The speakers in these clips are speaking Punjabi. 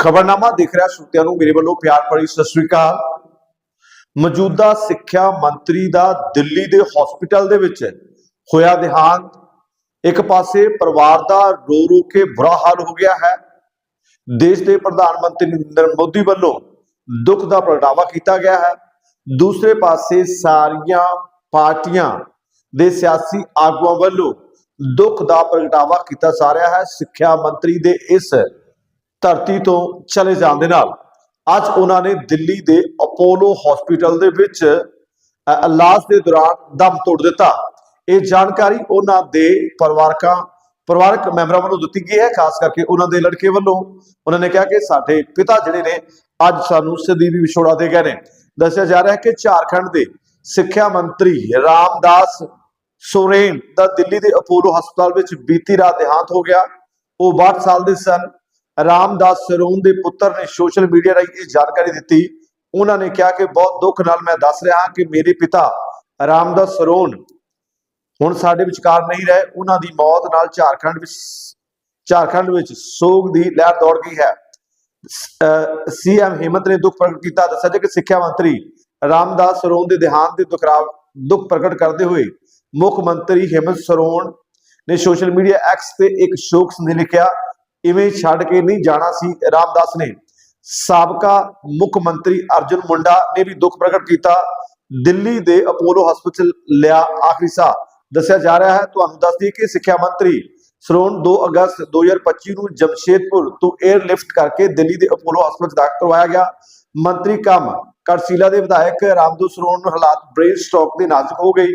ਖਬਰਨਾਮਾ ਦੇਖ ਰਿਹਾ ਸ਼ਰੋਤਿਆਂ ਨੂੰ, ਮੇਰੇ ਵੱਲੋਂ ਪਿਆਰ ਭਰੀ ਸਤਿ ਸ੍ਰੀ ਅਕਾਲ। ਮੌਜੂਦਾ ਸਿੱਖਿਆ ਮੰਤਰੀ ਦਾ ਦਿੱਲੀ ਦੇ ਹਸਪੀਟਲ ਦੇ ਵਿੱਚ ਹੋਇਆ ਦੇਹਾਂਤ। ਇੱਕ ਪਾਸੇ ਪਰਿਵਾਰ ਦਾ ਰੋ ਰੋ ਕੇ ਬੁਰਾ ਹਾਲ ਹੋ ਗਿਆ ਹੈ। ਦੇਸ਼ ਦੇ ਪ੍ਰਧਾਨ ਮੰਤਰੀ ਨਰਿੰਦਰ ਮੋਦੀ ਵੱਲੋਂ ਦੁੱਖ ਦਾ ਪ੍ਰਗਟਾਵਾ ਕੀਤਾ ਗਿਆ ਹੈ। ਦੂਸਰੇ ਪਾਸੇ ਸਾਰੀਆਂ ਪਾਰਟੀਆਂ ਦੇ ਸਿਆਸੀ ਆਗੂਆਂ ਵੱਲੋਂ ਦੁੱਖ ਦਾ ਪ੍ਰਗਟਾਵਾ ਕੀਤਾ ਜਾ ਰਿਹਾ ਹੈ। ਸਿੱਖਿਆ ਮੰਤਰੀ ਦੇ ਇਸ ਧਰਤੀ ਤੋਂ ਚਲੇ ਜਾਣ ਦੇ ਨਾਲ, ਅੱਜ ਉਹਨਾਂ ਨੇ ਦਿੱਲੀ ਦੇ ਅਪੋਲੋ ਹਸਪੀਟਲ ਦੇ ਵਿੱਚ ਇਲਾਜ ਦੇ ਦੌਰਾਨ ਦਮ ਤੋੜ ਦਿੱਤਾ। ਇਹ ਜਾਣਕਾਰੀ ਉਹਨਾਂ ਦੇ ਪਰਿਵਾਰਕਾਂ, ਪਰਿਵਾਰਕ ਮੈਂਬਰਾਂ ਵੱਲੋਂ ਦਿੱਤੀ ਗਈ ਹੈ, ਖਾਸ ਕਰਕੇ ਉਹਨਾਂ ਦੇ ਲੜਕੇ ਵੱਲੋਂ। ਉਹਨਾਂ ਨੇ ਕਿਹਾ ਕਿ ਸਾਡੇ ਪਿਤਾ ਜਿਹੜੇ ਨੇ, ਅੱਜ ਸਾਨੂੰ ਸਦੀਵੀ ਵਿਛੋੜਾ ਦੇ ਗਏ ਨੇ। ਦੱਸਿਆ ਜਾ ਰਿਹਾ ਹੈ ਕਿ ਝਾਰਖੰਡ ਦੇ ਸਿੱਖਿਆ ਮੰਤਰੀ ਰਾਮਦਾਸ ਸੋਰੇਨ ਦਾ ਦਿੱਲੀ ਦੇ ਅਪੋਲੋ ਹਸਪਤਾਲ ਵਿੱਚ ਬੀਤੀ ਰਾਤ ਦੇਹਾਂਤ ਹੋ ਗਿਆ। ਉਹ 62 ਸਾਲ ਦੇ ਸਨ। ਰਾਮਦਾਸ ਸਰੋਨ ਦੇ ਪੁੱਤਰ ਨੇ ਸੋਸ਼ਲ ਮੀਡੀਆ ਰਾਹੀਂ ਇਹ ਜਾਣਕਾਰੀ ਦਿੱਤੀ। ਉਹਨਾਂ ਨੇ ਕਿਹਾ ਕਿ ਬਹੁਤ ਦੁੱਖ ਨਾਲ ਮੈਂ ਦੱਸ ਰਿਹਾ ਹਾਂ ਕਿ ਮੇਰੇ ਪਿਤਾ ਰਾਮਦਾਸ ਸਰੂਨ ਹੁਣ ਸਾਡੇ ਵਿਚਕਾਰ ਨਹੀਂ ਰਹੇ। ਉਹਨਾਂ ਦੀ ਮੌਤ ਨਾਲ ਝਾਰਖੰਡ ਵਿੱਚ ਝਾਰਖੰਡ ਵਿੱਚ ਸੋਗ ਦੀ ਲਹਿਰ ਦੌੜ ਗਈ ਹੈ। ਸੀਐਮ ਹਿੰਮਤ ਨੇ ਦੁੱਖ ਪ੍ਰਗਟ ਕੀਤਾ। ਦੱਸਿਆ ਕਿ ਸਿੱਖਿਆ ਮੰਤਰੀ ਰਾਮਦਾਸ ਸਰੋਨ ਦੇ ਦੇਹਾਂਤ ਦੇ ਦੁਖਰਾਵ ਦੁੱਖ ਪ੍ਰਗਟ ਕਰਦੇ ਹੋਏ ਮੁੱਖ ਮੰਤਰੀ ਹਿੰਮਤ ਸਰੋਨ ਨੇ ਸੋਸ਼ਲ ਮੀਡੀਆ ਐਕਸ ਤੇ ਇੱਕ ਸ਼ੋਕ ਸੰਦੇਸ਼ ਲਿਖਿਆ। ਇਵੇਂ ਛੱਡ ਕੇ ਨਹੀਂ ਜਾਣਾ ਸੀ ਰਾਮਦਾਸ ਨੇ। ਸਾਬਕਾ ਮੁੱਖ ਮੰਤਰੀ ਅਰਜੁਨ ਮੁੰਡਾ ਨੇ ਵੀ ਦੁੱਖ ਪ੍ਰਗਟ ਕੀਤਾ। ਦਿੱਲੀ ਦੇ ਅਪੋਲੋ ਹਸਪਤਾਲ ਲਿਆ ਆਖਰੀ ਸਾਹ। ਦੱਸਿਆ ਜਾ ਰਿਹਾ ਹੈ, ਤੁਹਾਨੂੰ ਦੱਸ ਦਈਏ ਕਿ ਸਿੱਖਿਆ ਮੰਤਰੀ ਸਰੋਨ 2 ਅਗਸਤ 2025 ਨੂੰ ਜਮਸ਼ੇਦਪੁਰ ਤੋਂ 에ਅਰਲਿਫਟ ਕਰਕੇ ਦਿੱਲੀ ਦੇ ਅਪੋਲੋ ਹਸਪਤਾਲ ਦਾਖਲ ਕਰਵਾਇਆ ਗਿਆ। ਮੰਤਰੀ ਕੰਮ ਕਰਸ਼ੀਲਾ ਦੇ ਵਿਧਾਇਕ ਰਾਮਦੂ ਸਰੋਣ ਨੂੰ ਹਾਲਾਤ ਬ੍ਰੇਨ ਸਟ੍ਰੋਕ ਦੇ ਨਾਜ਼ੁਕ ਹੋ ਗਈ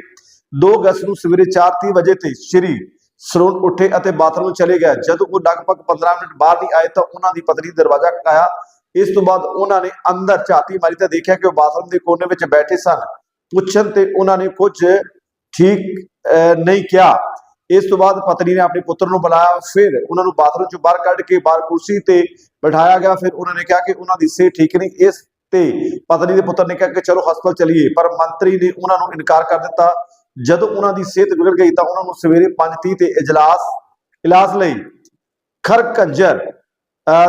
2 ਅਗਸਤ ਨੂੰ ਸਵੇਰੇ 4:30 ਵਜੇ ਤੇ ਸ਼੍ਰੀ ਸਰੋਨ ਉੱਠੇ ਅਤੇ ਬਾਥਰੂਮ ਚਲੇ ਗਏ। ਜਦੋਂ ਉਹ ਲਗਭਗ 15 ਮਿੰਟ ਬਾਹਰ ਨਹੀਂ ਆਏ ਤਾਂ ਉਹਨਾਂ ਦੀ ਪਤਨੀ ਦਰਵਾਜ਼ਾ ਖਟਾਇਆ ਇਸ ਤੋਂ ਬਾਅਦ ਉਹਨਾਂ ਨੇ ਅੰਦਰ ਝਾਤੀ ਮਾਰੀ ਤਾਂ ਦੇਖਿਆ ਕਿ ਉਹ ਬਾਥਰੂਮ ਦੇ ਕੋਨੇ ਵਿੱਚ ਬੈਠੇ ਸਨ। ਪੁੱਛਣ ਤੇ ਉਹਨਾਂ ਨੇ ਕੁਝ ਠੀਕ ਅਹ, ਨਹੀਂ ਕਿਹਾ। ਇਸ ਤੋਂ ਬਾਅਦ ਪਤਨੀ ਨੇ ਆਪਣੇ ਪੁੱਤਰ ਨੂੰ ਬੁਲਾਇਆ। ਫਿਰ ਉਹਨਾਂ ਨੂੰ ਬਾਥਰੂਮ ਚੋਂ ਬਾਹਰ ਕੱਢ ਕੇ ਬਾਹਰ ਕੁਰਸੀ ਤੇ ਬਿਠਾਇਆ ਗਿਆ। ਫਿਰ ਉਹਨਾਂ ਨੇ ਕਿਹਾ ਕਿ ਉਹਨਾਂ ਦੀ ਸਿਹਤ ਠੀਕ ਨਹੀਂ। ਇਸ ਤੇ ਪਤਨੀ ਦੇ ਪੁੱਤਰ ਨੇ ਕਿਹਾ ਕਿ ਚਲੋ ਹਸਪਤਾਲ ਚਲੀਏ। ਪਰ ਮੰਤਰੀ ਨੇ ਉਹਨਾਂ ਨੂੰ ਇਨਕਾਰ ਕਰ ਦਿੱਤਾ। ਜਦੋਂ ਉਹਨਾਂ ਦੀ ਸਿਹਤ ਵਿਗੜ ਗਈ ਤਾਂ ਉਹਨਾਂ ਨੂੰ ਸਵੇਰੇ 5:30 ਤੇ ਇਜਲਾਸ ਇਲਾਜ ਲਈ ਖਰਕੰਜਰ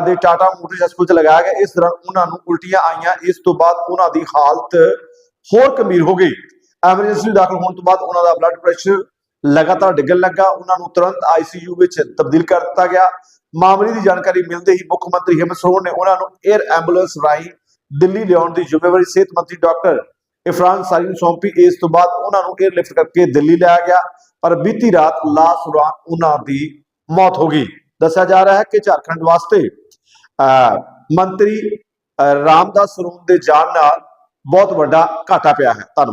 ਦੇ ਟਾਟਾ ਮੋਟਰਸ ਹਸਪਤਾਲ ਚ ਲਗਾਇਆ ਗਿਆ। ਇਸ ਦੌਰਾਨ ਉਹਨਾਂ ਨੂੰ ਉਲਟੀਆਂ ਆਈਆਂ। ਇਸ ਤੋਂ ਬਾਅਦ ਉਹਨਾਂ ਦੀ ਹਾਲਤ ਹੋਰ ਗੰਭੀਰ ਹੋ ਗਈ। ਐਮਰਜੈਂਸੀ ਦਾਖਲ ਹੋਣ ਤੋਂ ਬਾਅਦ ਉਹਨਾਂ ਦਾ ਬਲੱਡ ਪ੍ਰੈਸ਼ਰ ਲਗਾਤਾਰ ਡਿੱਗਣ ਲੱਗਾ। ਉਹਨਾਂ ਨੂੰ ਤੁਰੰਤ ਆਈਸੀਯੂ ਵਿੱਚ ਤਬਦੀਲ ਕਰ ਦਿੱਤਾ ਗਿਆ। ਮਾਮਲੇ ਦੀ ਜਾਣਕਾਰੀ ਮਿਲਦੇ ਹੀ ਮੁੱਖ ਮੰਤਰੀ ਹਿਮੰਤ ਸੋਰਣ ਨੇ ਉਹਨਾਂ ਨੂੰ 에ਅਰ ਐਂਬੂਲੈਂਸ ਰਾਹੀਂ ਦਿੱਲੀ ਲਿਆਉਣ ਦੀ ਜ਼ਿੰਮੇਵਾਰੀ ਸਿਹਤ ਮੰਤਰੀ ਡਾਕਟਰ ਇਫਰਾਨ ਸਾਰੀ ਨੂੰ ਸੌਂਪੀ। ਇਸ ਤੋਂ ਬਾਅਦ ਉਹਨਾਂ ਨੂੰ 에ਅਰਲਿਫਟ ਕਰਕੇ ਦਿੱਲੀ ਲਿਆਇਆ ਗਿਆ। ਪਰ ਬੀਤੀ ਰਾਤ ਲਾਸ਼ ਦੌਰਾਨ ਉਹਨਾਂ ਦੀ ਮੌਤ ਹੋ ਗਈ। ਦੱਸਿਆ ਜਾ ਰਿਹਾ ਹੈ ਕਿ ਝਾਰਖੰਡ ਵਾਸਤੇ ਅਹ, ਮੰਤਰੀ ਅਹ, ਰਾਮਦਾਸ ਸਰੂਨ ਦੇ ਜਾਣ ਨਾਲ ਬਹੁਤ ਵੱਡਾ ਘਾਟਾ ਪਿਆ ਹੈ। ਧੰਨਵਾਦ।